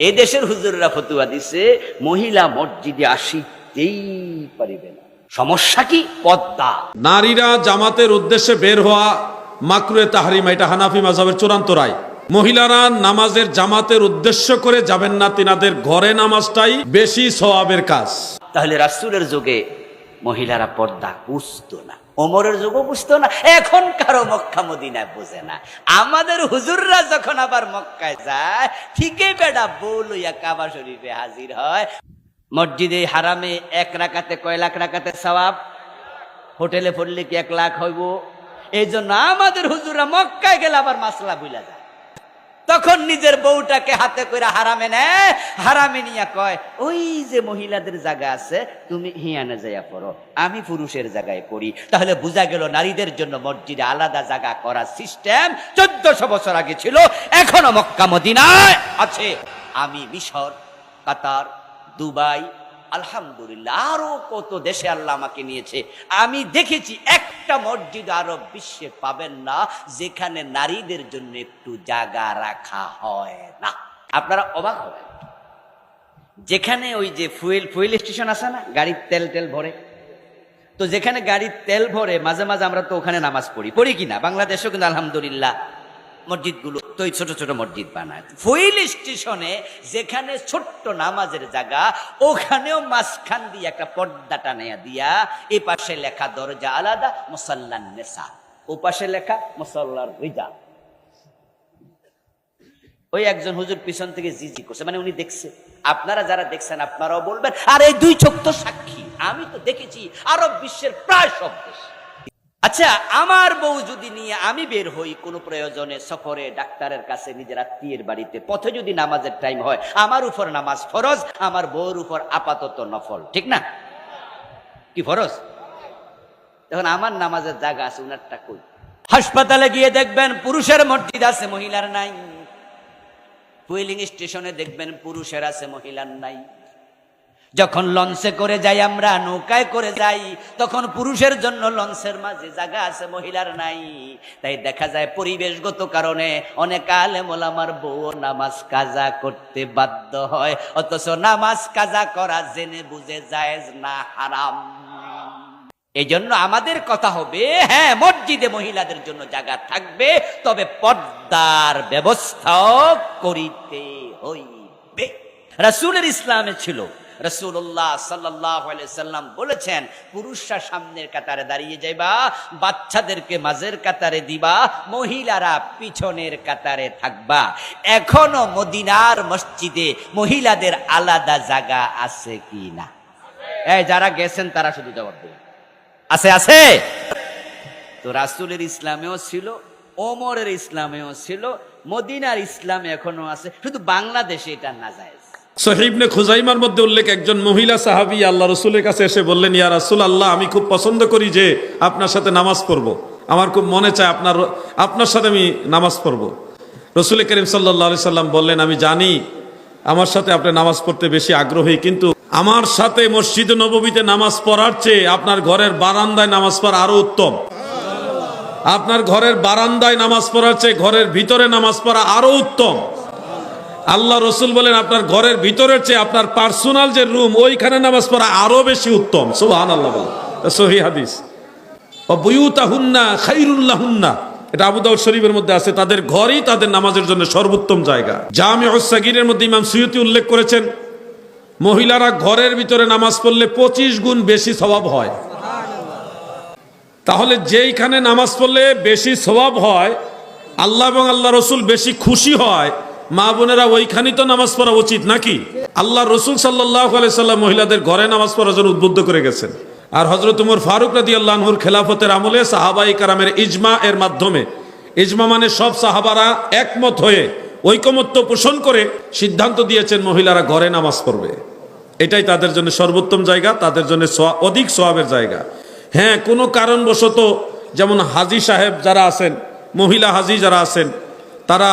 এ দেশের হুজুররা ফতুয়া দিছে মহিলা মসজিদে আসিতেই পারিবে না। সমস্যা কি? পদ্মা। নারীরা জামাতের উদ্দেশ্যে বের হওয়া মাকরুয়ে তাহারিমা এটা হানাফি মাজাবের চূড়ান্ত রায়। মহিলারা নামাজের জামাতের উদ্দেশ্য করে যাবেন না তিনাদের ঘরে নামাজটাই বেশি সওয়াবের কাজ। তাহলে রাসুলের যুগে মহিলারা পর্দা বুঝতো না, ওমরের যুগও বুঝতো না, এখন কারও মক্কা মদিনায় বোঝে না। আমাদের হুজুররা যখন আবার মক্কায় যায়, ঠিকই বেডা বউ লইয়া কাবা শরীফে হাজির হয়। মসজিদে হারামে এক রাকাতে কয় লাখ রাকাতে সওয়াব? হোটেলে পড়লে কি এক লাখ হইব? এই জন্য আমাদের হুজুররা মক্কায় গেলে আবার মাসলা বুঝলা যায়। তখন নিজের বউটাকে হাতে করে হারামে নেয়, হারামে নিয়া কয়, ওই যে মহিলাদের জায়গা আছে, তুমি হিয়ানে যাইয়া পড়ো, আমি পুরুষের জায়গায় পড়ি। তাহলে বোঝা গেল নারীদের জন্য মসজিদে আলাদা জায়গা করার সিস্টেম চোদ্দশো বছর আগে ছিল, এখনও মক্কা মদিনায় আছে। আমি মিশর, কাতার, দুবাই আলহামদুলিল্লাহ, আরও কত দেশে আল্লাহ আমাকে নিয়েছে। আমি দেখেছি একটা মসজিদ আরব বিশ্বে পাবেন না, যেখানে নারীদের জন্য একটু জায়গা রাখা হয় না। আপনারা অবাক হবেন। যেখানে ওই যে ফুয়েল ফুয়েল স্টেশন আছে না, গাড়ির তেল তেল ভরে। তো যেখানে গাড়ির তেল ভরে, মাঝে মাঝে আমরা তো ওখানে নামাজ পড়ি। পড়ি কিনা? বাংলাদেশেও কিন্তু আলহামদুলিল্লাহ। মসজিদগুলো, তো এই ছোট ছোট মসজিদ বানায়। ফুইল স্টেশনে যেখানে ছোট্ট নামাজের জায়গা, ওখানেও মাঝখান দিয়ে একটা পর্দা টানাইয়া দিয়া এ পাশে লেখা দরজা আলাদা, মুসাল্লান নেশা ও পাশে লেখা মুসল্লার রিজা। ওই একজন হুজুর পিছন থেকে জিজি করছে মানে উনি দেখছে। আপনারা যারা দেখছেন, আপনারাও বলবেন, আর, এই দুই চোখ তো সাক্ষী। আমি তো দেখেছি, আরব বিশ্বের প্রায় সব দেশ। আচ্ছা আমার বউ যদি নিয়ে আমি বের হই কোনো প্রয়োজনে সফরে, ডাক্তারের কাছে, নিজের আত্মীয়ের বাড়িতে, পথে যদি নামাজের টাইম হয়, আমার উপর নামাজ ফরজ, আমার বউর উপর আপাতত নফল, ঠিক না? কি ফরজ? তখন আমার নামাজের জায়গা আছে, উনারটা কই? হাসপাতালে গিয়ে দেখবেন পুরুষের মসজিদ আছে, মহিলার নাই। হুইলিং স্টেশনে দেখবেন পুরুষের আছে, মহিলার নাই। যখন লঞ্চে করে যাই, আমরা নৌকায় করে যাই, তখন পুরুষের জন্য লঞ্চের মাঝে জায়গা আছে, মহিলার নাই। তাই দেখা যায় পরিবেশগত কারণে অনেক আলেম ওলামার বউ নামাজ কাজা করতে বাধ্য হয়, অথচ নামাজ কাজা করা জেনে বুঝে জায়েজ না, হারাম। এই জন্য আমাদের কথা হবে হ্যাঁ মসজিদে মহিলাদের জন্য জায়গা থাকবে, তবে পর্দার ব্যবস্থাও করিতে হইবে। রাসূলের ইসলামে ছিল রসুল্লাহ সাল্লাহ সাল্লাম বলেছেন, পুরুষরা সামনের কাতারে দাঁড়িয়ে যাইবা, বাচ্চাদেরকে মাঝের কাতারে দিবা, মহিলারা পিছনের কাতারে থাকবা। এখনও মদিনার মসজিদে মহিলাদের আলাদা জায়গা আছে কি না? এই যারা গেছেন তারা শুধু জবাব দেবেন আছে আছে? তো রাসুলের ইসলামেও ছিল, ওমরের ইসলামেও ছিল, মদিনার ইসলাম এখনও আছে, শুধু বাংলাদেশে এটা না যায়। সহিবনে খুজাইমার মধ্যে উল্লেখ একজন মহিলা সাহাবী আল্লাহ রসুলের কাছে এসে বললেন, ইয়া রাসুল আল্লাহ আমি খুব পছন্দ করি যে আপনার সাথে নামাজ পড়ব। আমার খুব মনে চায় আপনার আপনার সাথে আমি নামাজ পড়ব। রসুল করিম সাল্লাহ সাল্লাম বললেন, আমি জানি আমার সাথে আপনি নামাজ পড়তে বেশি আগ্রহী, কিন্তু আমার সাথে মসজিদ নববীতে নামাজ পড়ার চেয়ে আপনার ঘরের বারান্দায় নামাজ পড়া আরও উত্তম। আপনার ঘরের বারান্দায় নামাজ পড়ার চেয়ে ঘরের ভিতরে নামাজ পড়া আরও উত্তম। আল্লাহ রসুল বলেন, আপনার ঘরের ভিতরের চেয়ে আপনার পার্সোনাল যে রুম, ওইখানে নামাজ পড়া আরও বেশি উত্তম। সুবহান আল্লাহ বলেন সহি হাদিস। ও বুয়ুতাহুন্না খাইরুল্লাহুন্না এটা আবু শরীফের মধ্যে আছে। তাদের তাদের নামাজের জন্য সর্বোত্তম জায়গা। মধ্যে উল্লেখ করেছেন, মহিলারা ঘরের ভিতরে নামাজ পড়লে পঁচিশ গুণ বেশি স্বভাব হয়। তাহলে যেইখানে নামাজ পড়লে বেশি স্বভাব হয়, আল্লাহ এবং আল্লাহ রসুল বেশি খুশি হয় মা বোনেরা, ওইখানেই তো নামাজ পড়া উচিত নাকি? আল্লাহ রসুল সাল্লাহ সাল্লাম মহিলাদের ঘরে নামাজ পড়ার জন্য উদ্বুদ্ধ করে গেছেন। আর হজরত উমর ফারুক রাদি আল্লাহর খেলাফতের আমলে সাহাবাই কারামের ইজমা এর মাধ্যমে, ইজমা মানে সব সাহাবারা একমত হয়ে ঐকমত্য পোষণ করে সিদ্ধান্ত দিয়েছেন মহিলারা ঘরে নামাজ পড়বে। এটাই তাদের জন্য সর্বোত্তম জায়গা, তাদের জন্য অধিক সোয়াবের জায়গা। হ্যাঁ কোনো কারণবশত যেমন হাজি সাহেব যারা আছেন, মহিলা হাজি যারা আছেন, তারা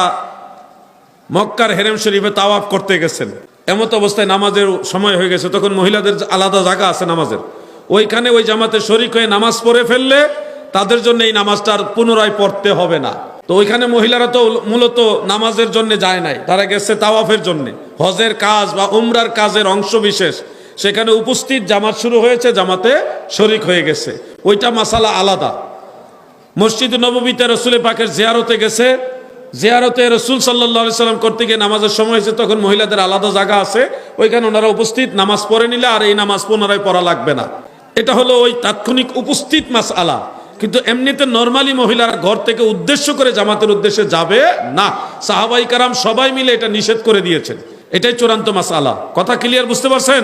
মক্কার হেরেম শরীফে তাওয়াফ করতে গেছেন। এমত অবস্থায় নামাজের সময় হয়ে গেছে, তখন মহিলাদের আলাদা জায়গা আছে নামাজের। ওইখানে ওই জামাতে শরিক হয়ে নামাজ পড়ে ফেললে তাদের জন্য এই নামাজটা আর পুনরায় পড়তে হবে না। তো ওইখানে মহিলারা তো মূলত নামাজের জন্য যায় নাই, তারা গেছে তাওয়াফের জন্য। হজের কাজ বা উমরার কাজের অংশ বিশেষ। সেখানে উপস্থিত জামাত শুরু হয়েছে, জামাতে শরিক হয়ে গেছে। ওইটা মাসালা আলাদা। মসজিদ নবমীতে রসুলের পাকের জিয়ারতে গেছে জিয়ারতে রসুল সাল্লাহ সাল্লাম করতে গিয়ে নামাজের সময় হয়েছে, তখন মহিলাদের আলাদা জায়গা আছে। ওইখানে ওনারা উপস্থিত, নামাজ পড়ে নিলে আর এই নামাজ পুনরায় পড়া লাগবে না। এটা হলো ওই তাৎক্ষণিক উপস্থিত মাস আলা কিন্তু এমনিতে নর্মালি মহিলারা ঘর থেকে উদ্দেশ্য করে জামাতের উদ্দেশ্যে যাবে না। সাহাবাই কারাম সবাই মিলে এটা নিষেধ করে দিয়েছেন। এটাই চূড়ান্ত মাস আলা কথা ক্লিয়ার বুঝতে পারছেন?